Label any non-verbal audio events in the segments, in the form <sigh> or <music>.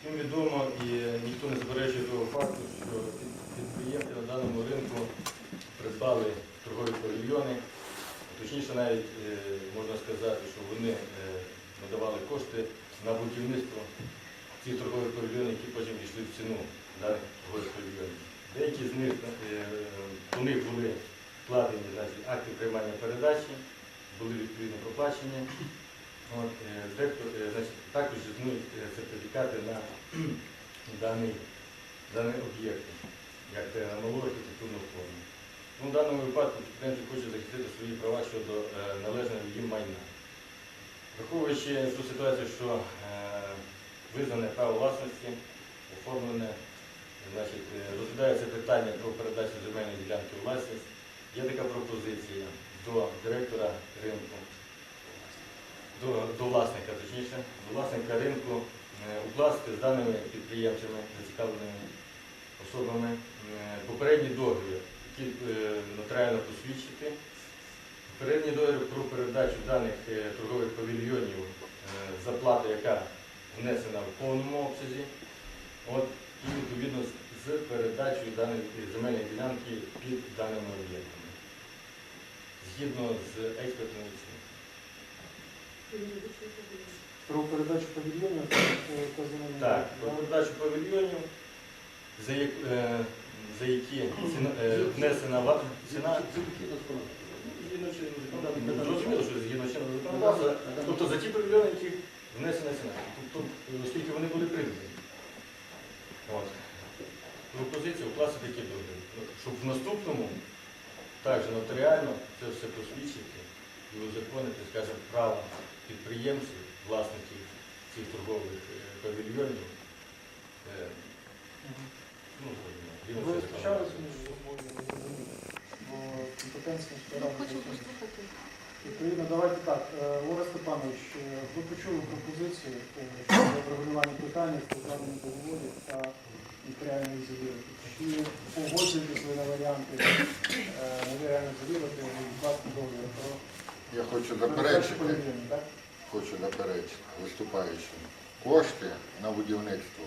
Всім відомо і ніхто не заперечує того факту, що під- підприємці на даному ринку придбали торгові павільйони. Точніше, навіть е, можна сказати, що вони е, надавали кошти на будівництво цих торгових павільйонів, які потім війшли в ціну даних торгових павільйонів. Деякі з них е, у них були вкладені акти приймання передачі, були відповідно проплачені. От, е, е, значить, також існують е, сертифікати на <clears throat> даний, даний об'єкт, як малу архітектурну форму. Ну, в даному випадку підприємці хоче захистити свої права щодо належного їм майна. Враховуючи ту ситуацію, що е, визнане право власності, оформлене, значить, розглядається питання про передачу земельної ділянки власність, є така пропозиція до директора ринку до, до власника, точніше, до власника ринку е, укласти з даними підприємцями, зацікавленими особами, е, попередній договір, який е, нотаріально посвідчити, попередній договір про передачу даних торгових павільйонів, заплата, яка внесена в повному обсязі, от, і відповідно з передачею даної земельної ділянки під даними об'єктами, згідно з експертною оцінкою. Про передачу павільйонів Так, про передачу павільйонів, за, як, е, за які ціна, е, внесена ціна. Згідно чинного законодавства, ну, зрозуміло, що згідно чинного законодавства, тобто за ті павільйони, які внесена ціна. Тобто, е, оскільки вони були придбані. От. Пропозиція укласти такі договір. Ну, Щоб в наступному також нотаріально це все посвідчити і узаконити, скажімо, право підприємців, власників цих торгових павільйонів. е, Ну, Ви між собою, бо Ну. Відповідно, давайте так. Е, Олег Степанович, е, ви почули пропозицію е, щодо врегулювання питання з програмним договорів та нотаріальних завірок. Чи погоджуєтесь ви на варіанти нотаріальних завірок і власне договір про Я хочу заперечити, хочу заперечити виступаючим. Кошти на будівництво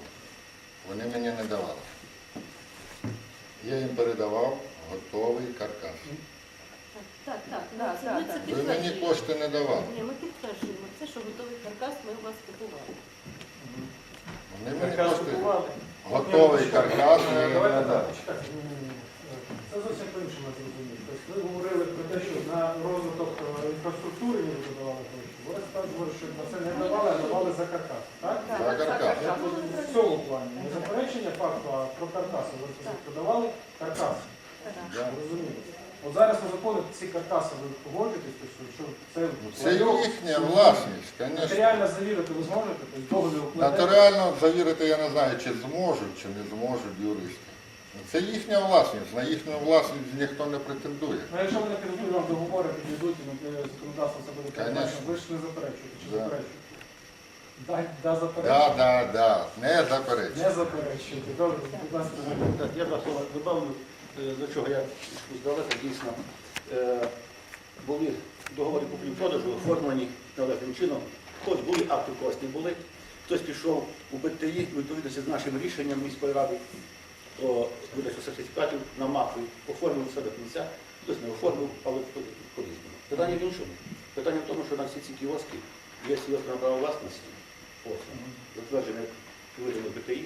вони мені не давали. Я їм передавав готовий каркас. Так, так, так, так. Ми Ви мені кошти не давали. Ні, ми підтверджуємо. Це, що готовий каркас, ми у вас купували. Вони мені кошти готовий каркас Е, не Давайте так, надали. почекайте. Ні, ні, ні. Е, Це зовсім по-іншому я зрозумів. Тобто ви говорили про те, що на розвиток е, інфраструктури ви давали гроші. Ви зараз що на це не давали, а давали за каркас. Так? За каркас. Я тут в цьому плані. Не заперечення факту, а про каркаси. Ви Так. продавали каркас. Да. Розумієте? От зараз ви закони ці каркаси ви погоджуєтесь, тобто, що це, Ну, Це їхня власність, звісно. Матеріально завірити ви зможете, тобто договір укладете? Нотаріально завірити я не знаю, чи зможуть, чи не зможуть юристи. Це їхня власність, на їхню власність ніхто не претендує. Ну, якщо вони підготують вам договори, підійдуть, і ну, законодавство це буде передбачено, ви ж не заперечуєте, чи Да. заперечуєте? Да, да, Да, заперечуєте. да, да, не заперечую. Не заперечуєте. Добре, будь ласка, Так, я два слова добавлю, е, до чого я здалека дійсно. Е, Були договори куплі-продажу оформлені належним чином. Хоч були акти, когось не були. Хтось пішов у БТІ у відповідності з нашим рішенням міської ради про видачу сертифікатів на мапи, оформив все до кінця, хтось не оформив, але по- по-різному. Питання в іншому. Питання в тому, що на всі ці кіоски є свідоцтво на право власності, затверджене видами БТІ,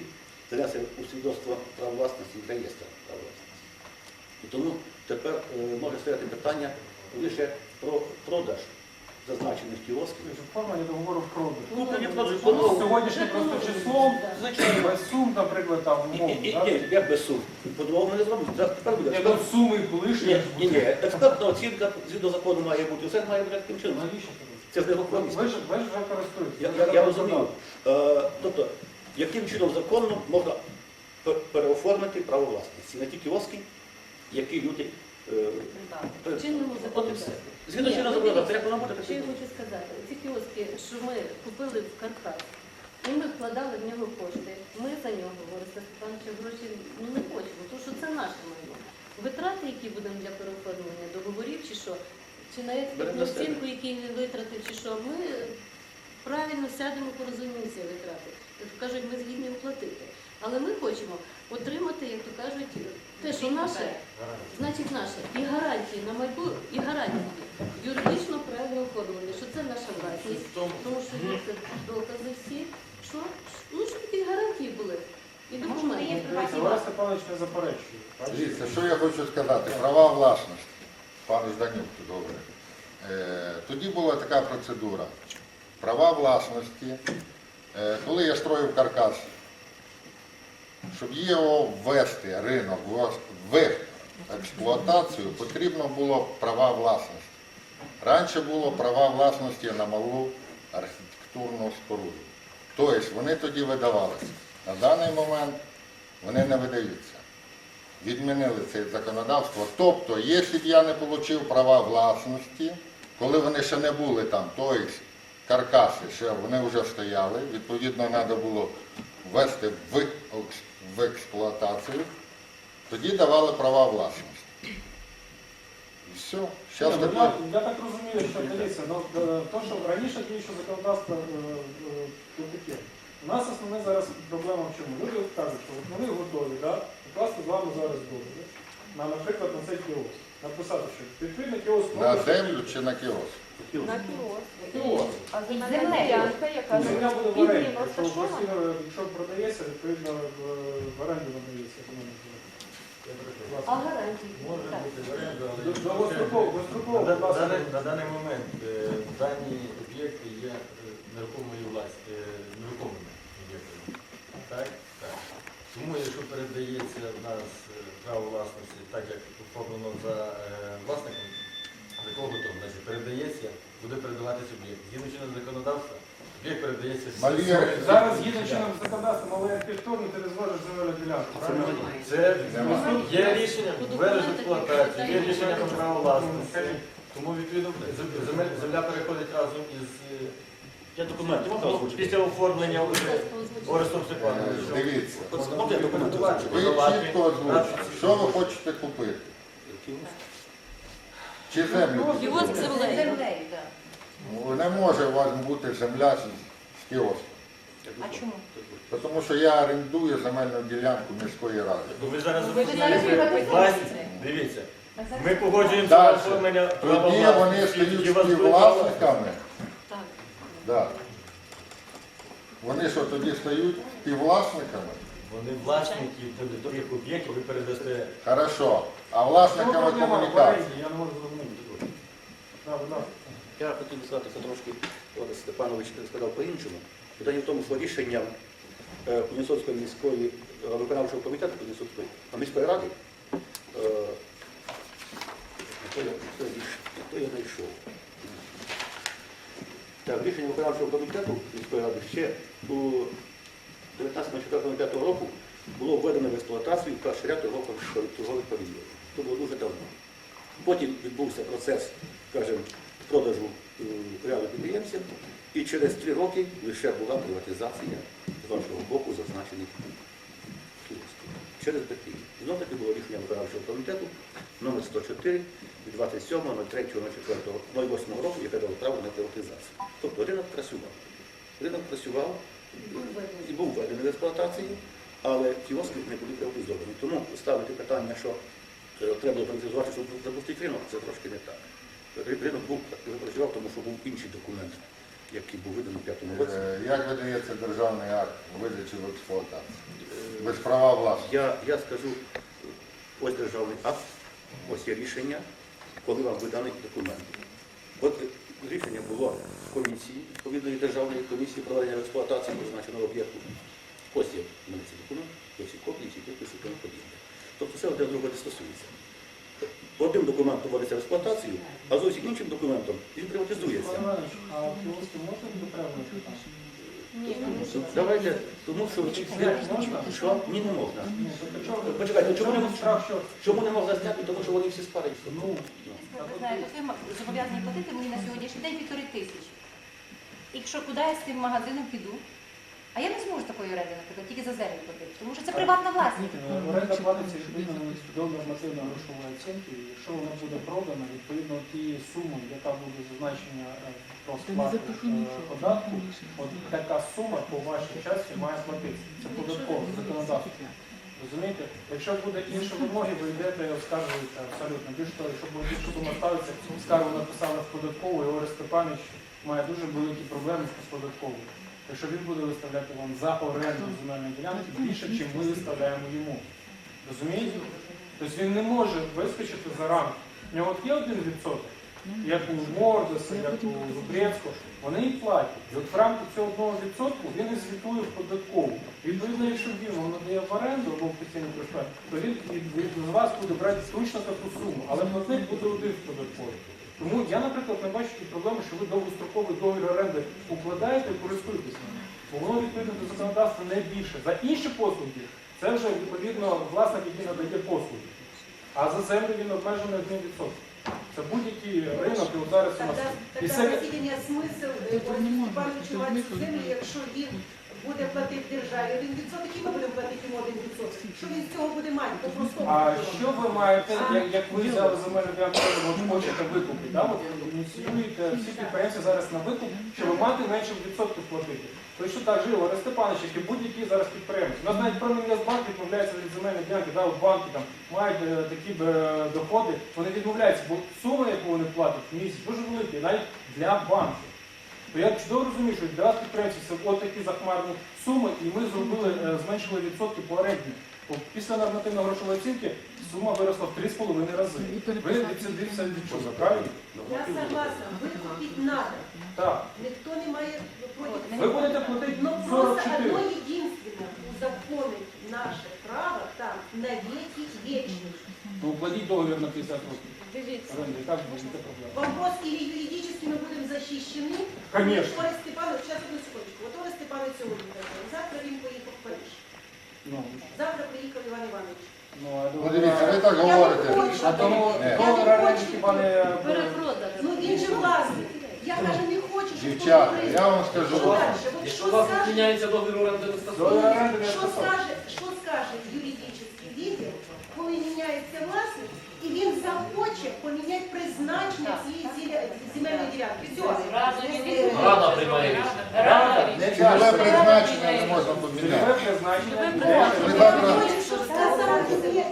занесе у свідоцтво права власності в реєстр права власності. І тому тепер е, може стояти питання лише про продаж зазначених кіосків. Тобто, договору продажу. Ну, Ну, по-новому. Сьогоднішнім просто числом, Звичайно. без сум, наприклад, там, І, умовно, і, і, ні, як без сум. По-другому не зробити. Зараз Тепер буде ну, суми були Ні, ні, ні. Експертна оцінка згідно закону має бути. Все має бути таким чином. Навіщо це? Ж не Ви ж ви ж вже користуєтесь. Я, я, я розумію. Е, тобто, яким чином законно можна пе- переоформити право власності на ті кіоски, які люди. е, чинному От і все. законодавстві. Згідно чинного ну, законодавства, як воно буде, Що я хочу сказати? Ці кіоски, що ми купили в каркас, і ми вкладали в нього кошти. Ми за нього, Бориса Степановича, гроші ну, не хочемо, тому що це наше майно. Витрати, які будемо для переоформлення договорів, чи що, чи на експертну оцінку, які він витратив, чи що, ми правильно сядемо, порозуміємося витрати. Кажуть, ми згідні оплатити. Але ми хочемо отримати, як то кажуть, те, що наше, значить наше, і гарантії на майбутнє, і гарантії юридично правильно оформлені, що це наша власність. Тому що є це докази всі, що ну щоб такі гарантії були. І документи. Дивіться, Степанович не заперечує. Дивіться, що я хочу сказати, права власності, пан Жданюк тут говорить. Е, тоді була така процедура. Права власності, е, коли я строїв каркас, щоб його ввести ринок в- експлуатацію, потрібно було права власності. Раніше було права власності на малу архітектурну споруду. Тобто вони тоді видавалися. На даний момент вони не видаються відмінили це законодавство. Тобто, якщо б я не отримав права власності, коли вони ще не були там, тобто каркаси, ще вони вже стояли, відповідно, треба було ввести в, в експлуатацію, тоді давали права власності. І все. Ну, тепер. я, я так розумію, що дивіться, ну, е, то, що раніше діюче законодавство е, е, то таке. У нас основна зараз проблема в чому? Люди кажуть, що от вони готові, да, укласти з вами зараз договір. На, наприклад, на цей кіоск. Написати, що відповідно кіоск На землю чи на кіоск? На кіоск. Кіоск. А земельна ділянка, яка Земля буде в оренді. відповідно Якщо, розташована. постійно- якщо продається, відповідно в, в оренду надається. А гарантії? Може Так. бути в оренду, але До- на, будь ласка. даний, на даний момент е, дані об'єкти є е, нерухомою власністю, нерухомими об'єктами. Так? Так. Тому, якщо передається в нас е, право власності, так як оформлено за е, власником, такого готово, значить передається, буде передаватися об'єкт. Згідно чинного законодавства, об'єкт передається Малі всім- Зараз згідно чином законодавством, але як архітектурно ти не зможеш земельну ділянку. правильно? Це є рішення ввели в експлуатацію, є рішення про право власності. Тому відповідно земель- земля переходить разом із е, Я документи можна ну, озвучити? після оформлення ласка. Орестом Степановичем. Дивіться. От Можна я документи озвучу? Ви чітко озвучите, що ви хочете купити? Чи землю? Кіоск купити? землею. Ну, Не може у вас бути земля з, з кіоском. А чому? Тому що я орендую земельну ділянку міської ради. Ви зараз Ви зараз. Дивіться, ми погоджуємося на оформлення права Тоді вони власності. стають у вас співвласниками. Так. Да. Вони що тоді стають співвласниками? Вони власники тих об'єктів, ви передасте. Хорошо. А Чому власниками проблема в комунікації? Я не можу зрозуміти. Так, будь ласка. Я хотів сказати це трошки, Олег Степанович сказав по-іншому. Питання в тому, що рішення е, Кузнєцовської міської е, виконавчого комітету Кузнєцовської а міської ради, е, хто я знайшов? Так, рішення виконавчого комітету міської ради ще у 19.04.05 року було введено в експлуатацію перший ряд торгових павільйонів. Це було дуже давно. Потім відбувся процес, скажімо, продажу е, ряду підприємців, і через три роки лише була приватизація з вашого боку зазначених кіосків. Через БТІ. Знов таки було рішення виконавчого комітету номер 104 від 27.03.04.08 року, яке дало право на приватизацію. Тобто ринок працював. Ринок працював і був введений в експлуатацію, але кіоски не були приватизовані. Тому ставити питання, що треба приватизувати, щоб запустити ринок, це трошки не так. Ринок був працював, тому що був інший документ, який був виданий у п'ятому році. Е, Як видається державний акт видачі в експлуатацію? Без права власності. Я, я скажу, ось державний акт, ось є рішення, коли вам виданий документ. От рішення було в комісії, відповідної державної комісії проведення в експлуатації призначеного об'єкту. Ось є в мене цей документ, ось і тому подібне. Тобто це одне друге не стосується. Одним документом вводиться в експлуатацію, а зовсім іншим документом він приватизується. А кіоски можна певними? Ні, Давайте, тому що що? Ні, не можна. Почекайте, чому не можна? Чому не можна зняти? Тому що вони всі спарюються. Ну, Ви знаєте, зобов'язані платити мені на сьогоднішній день півтори тисячі. І що куди я з цим магазином піду? А я не зможу такої оренди, наприклад, тільки за землю платити, тому що це приватна власність. Оренда платиться відповідно до нормативної грошової оцінки. І Якщо вона буде продана, відповідно тієї суми, яка буде зазначена е, про сплату е, податку, от така сума по вашій часті має платитися. Це податкове законодавство. Розумієте? Якщо буде інші вимоги, ви йдете і оскаржуєте абсолютно. Більше того, якщо буде більше сума ставиться, скаргу написали в податкову, і Орес Степанович має дуже великі проблеми з податковою. Якщо він буде виставляти вам за оренду земельної ділянки більше, ніж ми виставляємо йому. Розумієте? Тобто він не може вискочити за рамки. У нього от є один відсоток, як у Мордеса, як у Зубрецького, вони і платять. І от в рамках цього одного відсотку він і звітує в податкову. Відповідно, якщо він вам надає в оренду або в постійну користування, то він від вас буде брати точно таку суму, але платник буде один в податковій. Тому я, наприклад, не бачу проблеми, що ви довгостроковий договір оренди укладаєте і користуєтесь ним. Бо воно відповідно до законодавства не більше. За інші послуги це вже відповідно власник, який надає послуги. А за землю він обмежений одним відсотком. Це будь-який ринок, і зараз у нас. Тогда, І це- наскільки смисл е, Степановичу мати землю, якщо він буде платити державі один відсоток, і ми будемо платити йому один відсоток. Що він з цього буде мати? По-простому. А що ви маєте, як, як ви взяли земельну ділянку, от хочете викупити, да? от ініціюєте всі підприємці зараз на викуп, що ви маєте менше відсотків платити. Точно так жив Орес Степанович, як і будь-який зараз підприємець. У нас навіть Промінвестбанк відмовляється від земельної ділянки, да, от банки там мають е, такі е, доходи, вони відмовляються, бо сума, яку вони платять в місяць, дуже велика, навіть для банків. То я чудово розумію, що для вас підприємців це от такі захмарні суми, і ми зробили, е, зменшили відсотки по оренді. Бо Після нормативно-грошової оцінки сума виросла в 3,5 рази. Ви це дивіться від чого, правильно? Я согласна, викупити треба. Так. Ніхто не має проти. Ви будете платити Ну просто 44. одно единственное узаконить наше право там навеки вечный. Ну, платіть договір на 50 років. Дивіться. Вопрос, или юридически мы будем защищены. Конечно. Орес Степанович, сейчас одну секундочку. Вот Орес Степанович сьогодні казав. Завтра він поїхав в Париж. Ну, Завтра приїхав Іван Іванович. ну, а Ну дивіться, ви так говорите. А тому Ні. хіба не... Перепродаж. Ну він же власник. Я кажу, не хочу, щоб Дівчата, хтось я вам скажу. Що далі? От Якщо що вас скаже, відміняється договір оренди, не що скаже, що скаже юридичний відділ, коли міняється власник, і він захоче поміняти призначення цієї земельної ділянки. Все. Рада приймає рішення. Рада, не Цільове призначення не можна поміняти. хочу, щоб сказав мені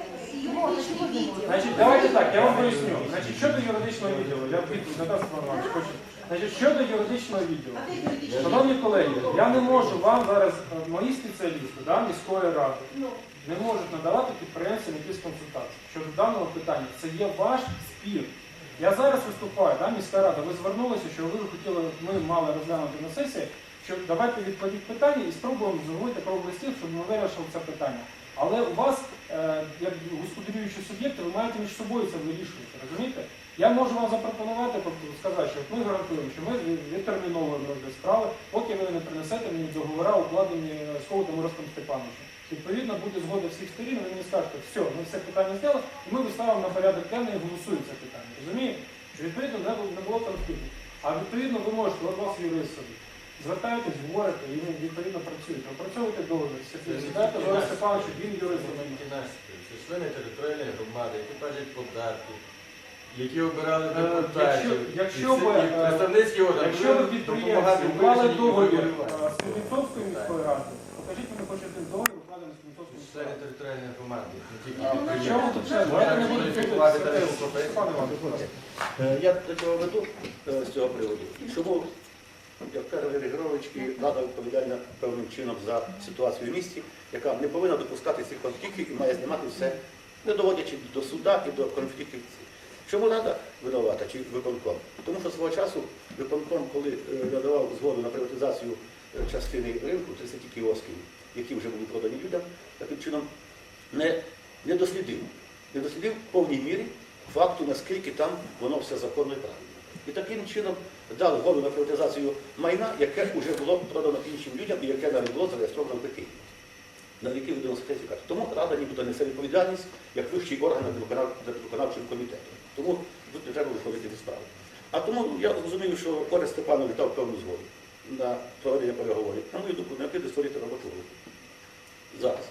юридичний відділ. Значить, давайте так, я вам поясню. Значить, щодо юридичного відділу, я відповідь Наталя Степанович, хочу. Значить, щодо юридичного відділу. Шановні колеги, я не можу вам зараз, мої спеціалісти да, міської ради, Ну, не можуть надавати підприємцям якісь консультації. Щодо даного питання, це є ваш спір. Я зараз виступаю, да, міська рада, ви звернулися, що ви хотіли, ми мали розглянути на сесії, що давайте відкладіть питання і спробуємо зробити круглий стіл, щоб ми вирішили це питання. Але у вас, е, як господарюючі суб'єкти, ви маєте між собою це вирішувати, розумієте? Я можу вам запропонувати, тобто сказати, що ми гарантуємо, що ми відтерміновуємо розгляд справи, поки ви не принесете мені договора, укладені з Ковтом Ростом Степановичем. Відповідно, буде згода всіх сторін, ви мені скажете, все, ми все питання зняли, і ми виставимо на порядок денний і голосуємо це питання. Розумієте? Відповідно не було, конфлікту. А відповідно ви можете, от вас юрист собі. Звертаєтесь, говорите, і ви відповідно працюєте. Опрацьовуєте договір, сідайте до Олега Степановича, він юрист. Це члени територіальної громади, які платять податки, які обирали Е, депутатів. якщо- ви, е, Якщо ви підприємці в договір е, з Кузнєцовською міською радою, покажіть мені хоч один договір, укладений територіальної громади, не тільки Кваліфікувати будь ласка. Е, Я до цього веду е, з цього приводу. Чому, як каже Валерій Григорович, і влада відповідальна певним чином за ситуацію в місті, яка не повинна допускати цих конфліктів і має знімати все, не доводячи до суда і до конфліктів. Чому рада винувата чи виконком? Тому що свого часу виконком, коли е, надавав згоду на приватизацію е, частини ринку, 30 кіосків, які вже були продані людям, таким чином не, не дослідив. Не дослідив в повній мірі факту, наскільки там воно все законно і правильно. І таким чином дав згоду на приватизацію майна, яке вже було продано іншим людям і яке навіть було зареєстровано в ПК. На які видано сертифікат. Тому Рада нібито несе відповідальність як вищий орган над виконав- над виконавчим комітетом. Тому тут не треба виходити від справи. А тому я розумію, що Орес Степанович дав певну згоду. На проведення переговорів. На мою думку, необхідно створити робочу групу. Зараз.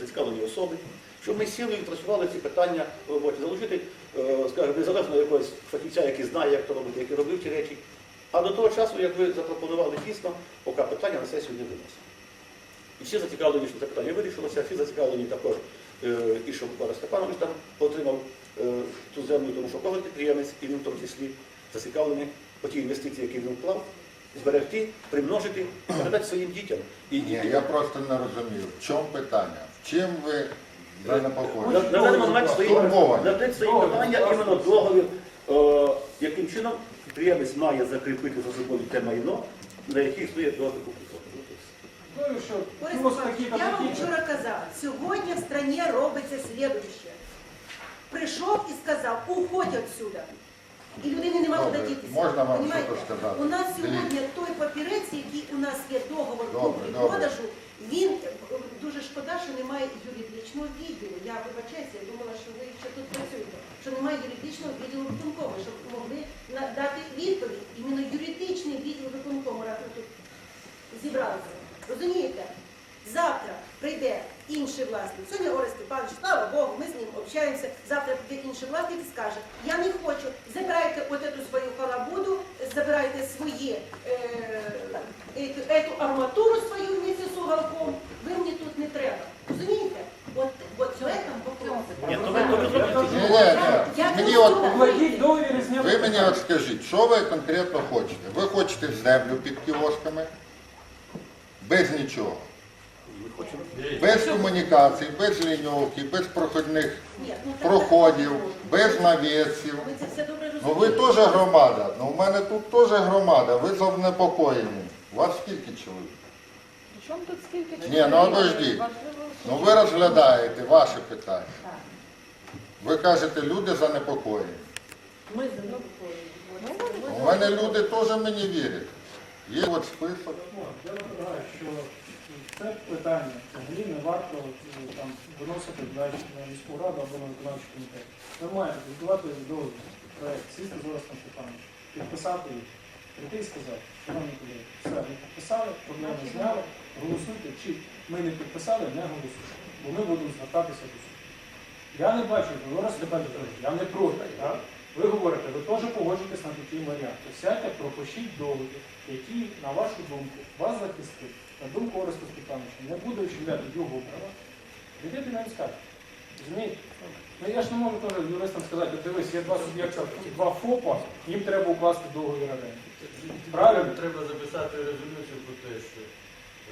Зацікавлені особи, щоб ми сіли і працювали ці питання в роботі, залучити, е, скажімо, незалежно якогось фахівця, який знає, як то робити, який робив ці речі. А до того часу, як ви запропонували дійсно, поки питання на сесію не виносимо. І всі зацікавлені, що це питання вирішилося, всі зацікавлені також, е, і щоб Борис Степанович там отримав е, ту землю, тому що кожен підприємець, і він в тому числі зацікавлений по ті інвестиції, які він вклав, зберегти, примножити, передати своїм дітям. І, Ні, і, я просто не розумію, в чому питання? В чим ви на, занепокоєні? на даний момент стоїть, на питання іменно договір, е, яким чином підприємець має закріпити за собою те майно, на яких стоїть договір купівлі. Ну що, Борис плюс Степанович, такі я вам вчора казала, сьогодні в стране робиться слідуще. Прийшов і сказав, уходь отсюда. І людини нема куди дітися. можна вам Понімаєте? щось сказати? У нас сьогодні Дивіться. той папірець, який у нас є договор Добре, купівлі добре. продажу, він е, дуже шкода, що немає юридичного відділу. Я вибачаюся, я думала, що ви ще тут працюєте. Що немає юридичного відділу виконкому, щоб могли на- дати відповідь. Іменно юридичний відділ виконкому, раз ми тут зібралися. Розумієте? Завтра прийде інший власник. Сьогодні Орес Степанович, слава Богу, ми з ним общаємося. Завтра прийде інший власник і скаже, я не хочу, забирайте от эту свою халабуду, забирайте свої, е, ету, ету арматуру свою вместе з уголком, ви мені тут не треба. Розумієте? От, от в этом вопрос. Ні, то ви, то зробите. Я Мені от Укладіть договір і зняти. Ви мені от скажіть, що ви конкретно хочете? Ви хочете землю під кіосками? Без нічого. Без комунікацій, без ліньовки, без проходних ну, проходів, без навісів. Ну ви теж громада. Ну в мене тут теж громада. Ви занепокоєні. У вас скільки чоловік? Чому тут скільки Ні, ну обождіть. Ну ви розглядаєте ваші питання. Ви кажете, люди занепокоєні. Ми занепокоєні. У мене люди теж мені вірять. Є от список. Це питання взагалі не варто е, там виносити далі на міську раду або на виконавчий комітет. Ви маєте підготувати договір, проект, сісти з Орестом Степановичем, підписати їх, прийти і сказати, шановні колеги, все, ми підписали, проблеми зняли, голосуйте, чи ми не підписали, не голосуйте, бо ми будемо звертатися до суду. Я не бачу, Орес Степанович, я не проти, так? Ви говорите, ви теж погоджуєтесь на такий варіант. Сядьте, пропишіть договір, який, на вашу думку, вас захистить, на думку Ореста Степановича, не буду ущемляти його права. Прийдете навіть скажете. Розумієте? Ну я ж не можу теж юристам сказати, «От дивись, є два суб'єкта, два ФОПа, їм треба укласти договір оренди. Правильно? Треба записати резолюцію про те, що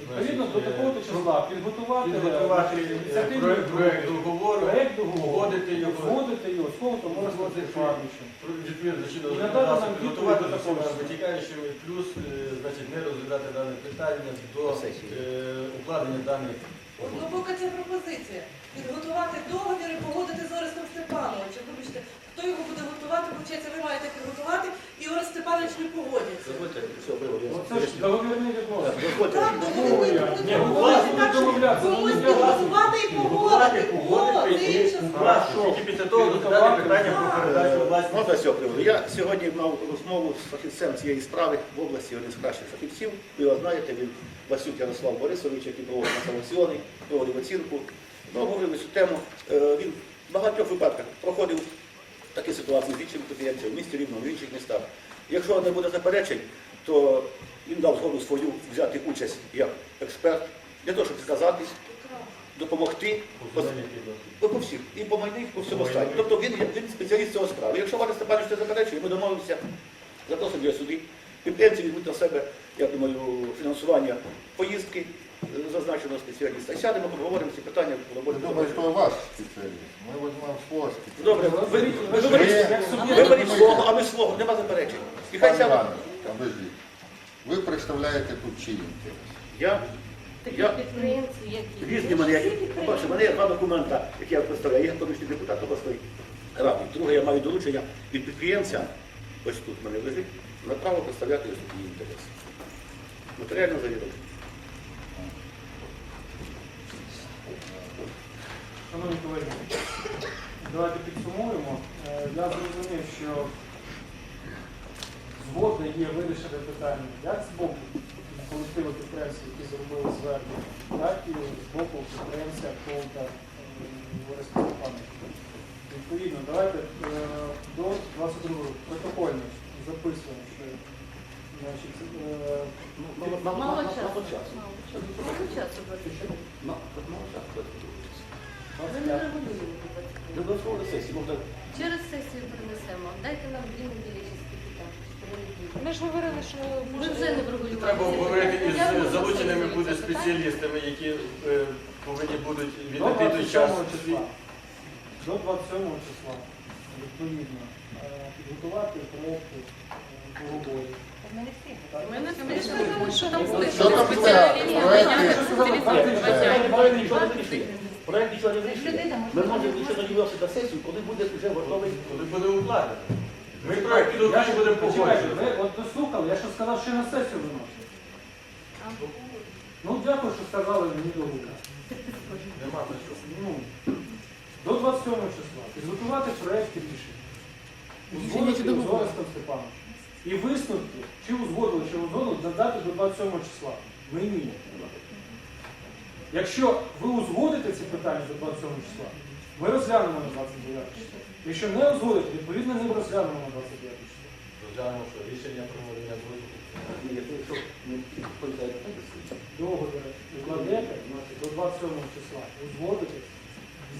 Відповідно до такого е, числа підготувати, підготувати е, е, ініціативний проект, проект договору, проект договору, погодити його. вводити його, з кого то можна чинного І надати нам підготувати до до такого всіма ж. витікаючими, плюс е, значить, не розглядати дане питання до е, укладення даних угод. Глибока ця пропозиція. Підготувати договір і погодити з Орестом Степановичем. Вибачте, хто його буде готувати, виходить, ви маєте підготувати, і Орест Степанович не погодиться. Ж відносини. Так, що комусь ну, підготувати і погодити. О, це інша справа. Тільки після того розглядати питання про передачу власності. Можна з. Я сьогодні мав розмову з фахівцем цієї справи в області, один з кращих фахівців. Ви його знаєте, він Васюк Ярослав Борисович, який проводить на самоціони, проводив оцінку. Ми говорили цю тему. Е, Він в багатьох випадках проходив такі ситуації з іншими підприємцями в місті Рівному, в інших містах. Якщо не буде заперечень, то він дав згоду свою взяти участь як експерт для того, щоб сказати, допомогти. По. Ну, по всіх, і по майних, і по всьому останньому. Тобто він, він спеціаліст цього справи. Якщо Ваня Степанович не заперечує, ми домовимося, запросимо його сюди. Підприємці візьмуть на себе, я думаю, фінансування поїздки е, зазначеного спеціаліста. Сядемо, поговоримо ці питання. Я думаю, що у вас спеціаліст. Ми візьмемо свого спеціаліста. Добре, ви, ви, ви, Ви- виберіть, виберіть свого, а ми свого, нема заперечень. І хай сяде. Ви представляєте тут чиї інтереси? Я, я різні мене, я, по-перше, в мене є два документа, які я представляю. Я помічний депутат обласної ради. Друге, я маю доручення від підприємця, ось тут в мене лежить, на право представляти її інтереси. Матеріально завідомо. Шановні колеги, давайте підсумуємо. Е, Я зрозумів, що згода є вирішити питання як з боку колективу підприємців, які зробили звернення, так і з боку підприємця Колта Ореста Степановича. Відповідно, давайте е, до 22 протокольно записуємо, що значить, е, Ну, мало- мало- Мало мало- часу. мало часу. Мало часу. Мало- мало часу. Не. До сесії можна Через сесію принесемо. Дайте нам дві неділі чи скільки там. Ми ж говорили, що Ми вже не врегулювали. Треба обговорити із залученими буде спеціалістами, які е, повинні будуть до віднайти той час. 27 числа. До 27 числа, відповідно, е, підготувати проєкти е, договорів. ми не встигли. Так? Ми не Ми ж встигли. думали, що там буде? лінії. Проекти? Я вже сказала, Проекти. нічого не вирішує. Проект нічого не вирішує. Ми можемо лише донімався на сесію, коли буде вже готовий. Коли буде укладено. Ми проект підготовлені будемо погоджувати. ви от дослухали, я що сказав, що на сесію виносити. Ну, дякую, що сказали мені до рука. Нема на що. Ну, до 27 числа підготувати проєкт рішень. Узгодити з Орестом Степановичем. І висновки, чи узгодили, чи узгодили, додати до 27 числа. Мені. Якщо ви узгодите ці питання до 27 числа, ми розглянемо на 29 числа. Якщо не узгодите, відповідно не розглянемо на 29 числа. Розглянемо, що рішення проведення зводку. Ні, якщо не відповідає на те, договір укладете, значить, до 27 числа узгодите,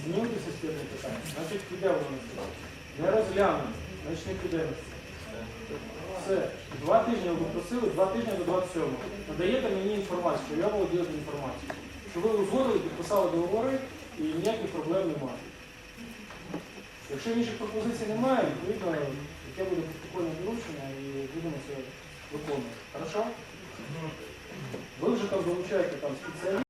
знімете системне питання, значить піде воно. Не розглянемо, значить не піде на суд. Все. Два тижні ви попросили, два тижні до 27. Надаєте мені інформацію, що я володію інформацією. Що ви узгодили, підписали договори і ніяких проблем немає. Якщо інших пропозицій немає, відповідно, яке буде протокольне доручення і будемо це виконувати. Хорошо? Ви вже там залучаєте там спеціалістів.